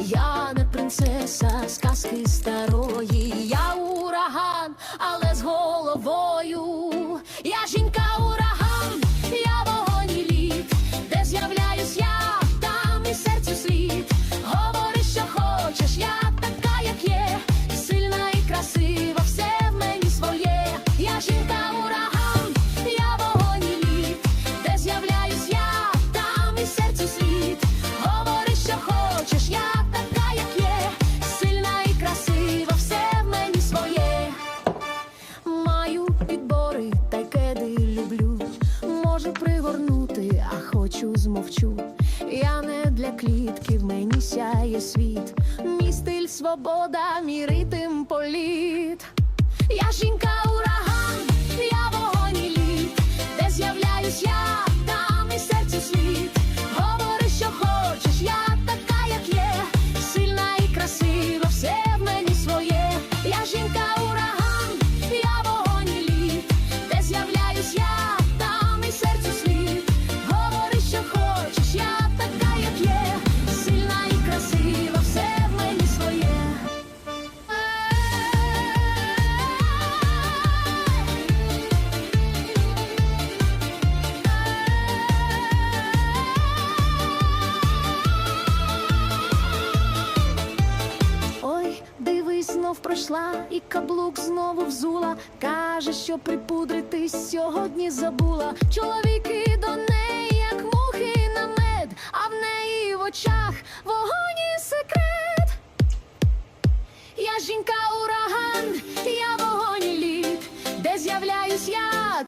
я не принцеса сказки старої. я у хочу, я не для клітків, мені сяє світ, мій стиль свобода, мій ритм політ. Я жінка ураган, я вогонь і лід, де з'являюсь я. знов пройшла, і каблук знову взула. Каже, що припудритись сьогодні забула. Чоловіки до